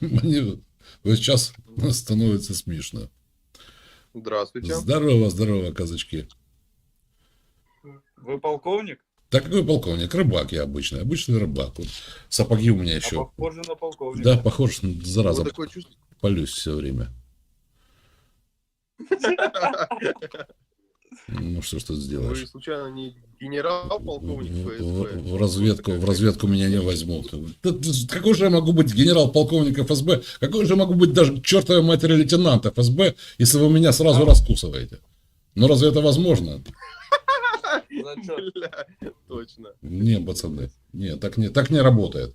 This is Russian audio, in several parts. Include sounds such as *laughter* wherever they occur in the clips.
Мне вот сейчас становится смешно. Здравствуйте. Здорово, здорово, казачки. Вы полковник? Так какой полковник? Рыбак я обычный. Обычный рыбак. Вот сапоги у меня А еще. похоже на полковника. Да, похож, зараза, Вот такое чувство. полюсь все время. *laughs* Ну что ж тут Вы сделаешь? случайно не генерал-полковник В, ФСБ? в- в разведку, в разведку меня не возьмут. Какой же я могу быть генерал-полковник ФСБ? Какой же я могу быть даже чертовой матери лейтенант ФСБ, если вы меня сразу раскусываете? Ну разве это возможно? Зачет. Бля, точно. Не, пацаны, не, так не, так не работает.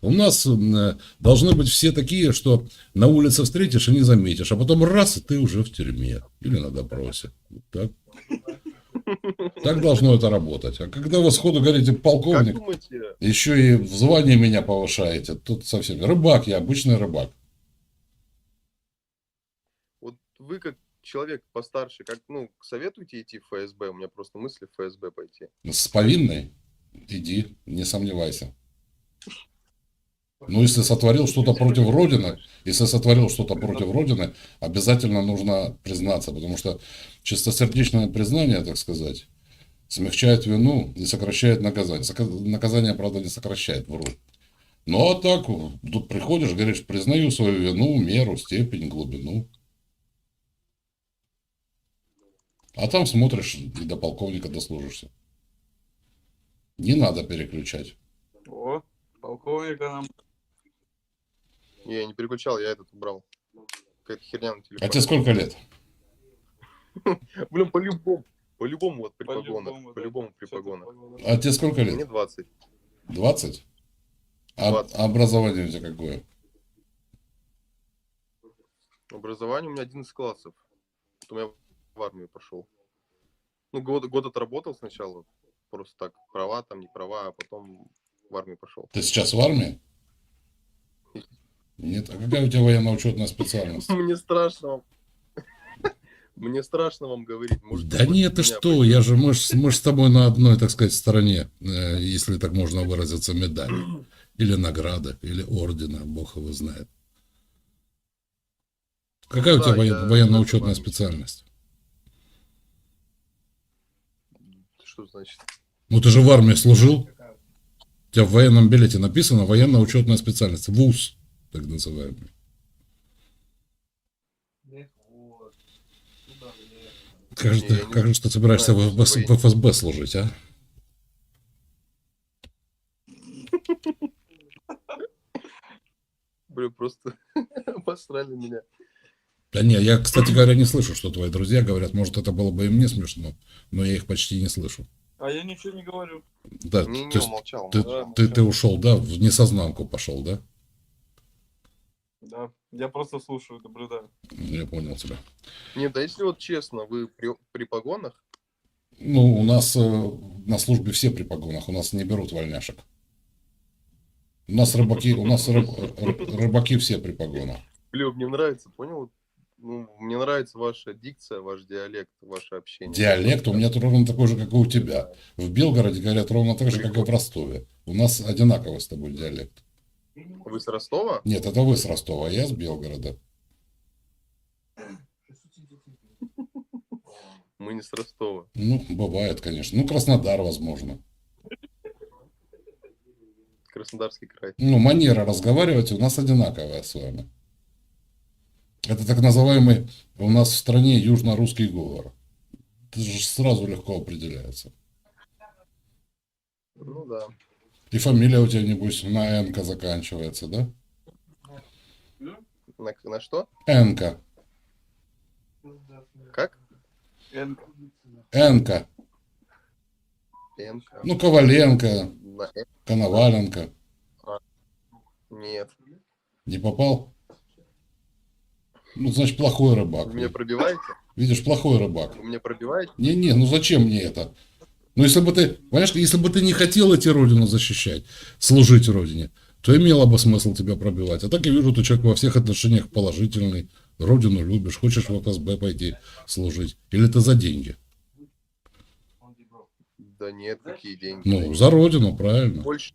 У нас м, должны быть все такие, что на улице встретишь и не заметишь, а потом раз, и ты уже в тюрьме или на допросе. Так, так должно это работать. А когда вы сходу говорите полковник, еще и в звании меня повышаете, тут совсем... Рыбак я, обычный рыбак. вот вы как человек постарше, как, ну, советуете идти в ФСБ? У меня просто мысли в ФСБ пойти. С повинной иди, не сомневайся. Ну, если сотворил что-то против Родины, если сотворил что-то против Родины, обязательно нужно признаться, потому что чистосердечное признание, так сказать, смягчает вину и сокращает наказание. Наказание, правда, не сокращает, вру. Ну, а так, тут приходишь, говоришь, признаю свою вину, меру, степень, глубину. А там смотришь и до полковника дослужишься. Не надо переключать. О, полковника нам. Я не переключал, я этот убрал. Какая-то херня на А телефоне. тебе сколько лет? *laughs* Блин, по-любому. По-любому вот при погонах. По-любому при погонах. А тебе сколько Мне лет? 20. 20? А 20. а образование у тебя какое? Образование у меня 11 классов. Потом я в армию пошел. Ну, год, год отработал сначала. Просто так, права там, не права, а потом в армию пошел. Ты сейчас в армии? Нет. А какая у тебя военно-учетная специальность? Мне страшно вам. *laughs* Мне страшно вам говорить. Может, Да нет, ты что, я же, мы ж, мы ж с тобой на одной, так сказать, стороне, э, если так можно выразиться, медали. *clears throat* Или награды, или ордена, бог его знает. Какая у Да, тебя воен- военно-учетная специальность? Что значит? Ну ты же в армии служил. У тебя в военном билете написано военно-учетная специальность. ВУЗ, так называемый. Как же, Не, ты, не собираешься в, знаю, в- что ФСБ служить, а? Блин, просто *laughs* посрали меня. Да не, я, кстати говоря, не слышу, что твои друзья говорят. Может, это было бы и мне смешно, но я их почти не слышу. А я ничего не говорю. Да, Не, не, то есть умолчал. ты, умолчал. ты, ты ушел, да, в несознанку пошел, да? Да. Я просто слушаю, наблюдаю. Я понял тебя. Нет, да если вот честно, вы при, при погонах, Ну, у нас э, на службе все при погонах, у нас не берут вольняшек. У нас рыбаки, у нас рыб- ры- рыбаки все при погонах. блин, мне нравится, понял? Ну, мне нравится ваша дикция, ваш диалект, ваше общение. Диалект у меня тут ровно такой же, как и у тебя. В Белгороде говорят ровно так же, как и в Ростове. У нас одинаковый с тобой диалект. Вы с Ростова? Нет, это вы с Ростова, а я с Белгорода. Мы не с Ростова. Ну, бывает, конечно. Ну, Краснодар, возможно. Краснодарский край. Ну, манера разговаривать у нас одинаковая с вами. Это так называемый у нас в стране южно-русский говор. Это же сразу легко определяется. Ну да. И фамилия у тебя, небось, на Энка заканчивается, да? На, на что? Энка. Как? Энка. Энка. Энка. Ну, Коваленко, На Коноваленко. Нет. Не попал? Ну, значит, плохой рыбак. Вы меня пробиваете? Видишь, плохой рыбак. Вы меня пробиваете? Не-не, ну зачем мне это? Ну, если бы ты, понимаешь, если бы ты не хотел идти родину защищать, служить родине, то имело бы смысл тебя пробивать. А так я вижу, ты человек во всех отношениях положительный, родину любишь, хочешь в ФСБ пойти служить. Или ты за деньги? Да нет, какие деньги. Ну, за родину, правильно. Больше,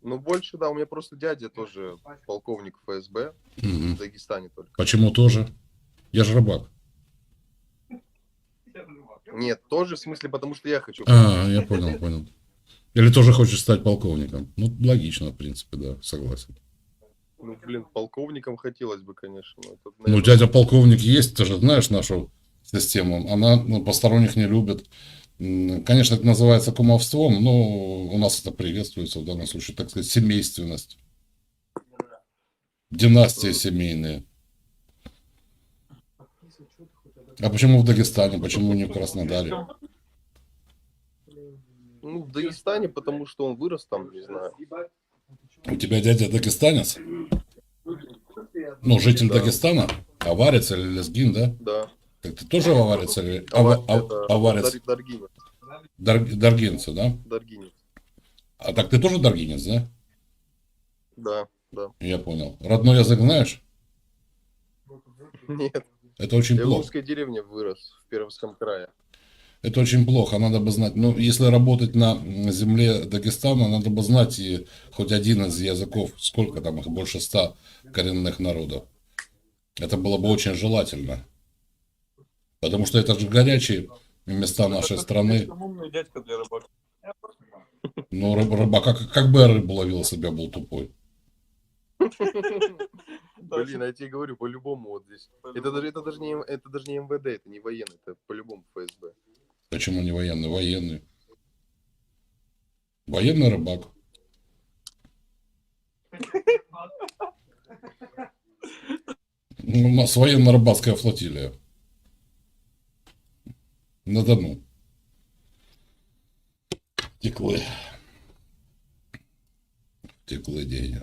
Ну, больше, да, у меня просто дядя тоже полковник ФСБ Мгм. в Дагестане только. Почему тоже? Я же рыбак. Нет, тоже в смысле, потому что я хочу. А, я понял, понял. Или тоже хочешь стать полковником? Ну, логично, в принципе, да, согласен. Ну, блин, полковником хотелось бы, конечно. но это, Ну, наверное, дядя полковник есть, ты же знаешь нашу систему. Она ну, посторонних не любит. Конечно, это называется кумовством, но у нас это приветствуется в данном случае, так сказать, семейственность. Династии семейные. А почему в Дагестане, почему не в Краснодаре? Ну, в Дагестане, потому что он вырос там, не знаю. У тебя дядя дагестанец? Ну, житель Да. Дагестана? Аварец или лезгин, да? Да. Так ты тоже аварец или Ава- ава- аварец? Дар- Даргинец. Дар- Даргинцы, да? Даргинец. А так ты тоже даргинец, да? Да, да. Я понял. Родной язык знаешь? Нет, Это очень я в плохо. русской деревне вырос, в Пермском крае. Это очень плохо, надо бы знать. Ну, если работать на земле Дагестана, надо бы знать и хоть один из языков. Сколько там их? Больше ста коренных народов. Это было бы очень желательно. Потому что это же горячие места нашей страны. Ну, рыб- рыбака, как, как бы рыбу ловил, если бы я был тупой. *laughs* Блин, я тебе говорю, по-любому вот здесь. Это даже, это, даже не, это даже не МВД, это не военный, это по-любому ФСБ. Почему не военный? Военный. Военный рыбак. Ну, У нас военно-рыбацкая флотилия. На Дону. Теклы. Теклы деньги.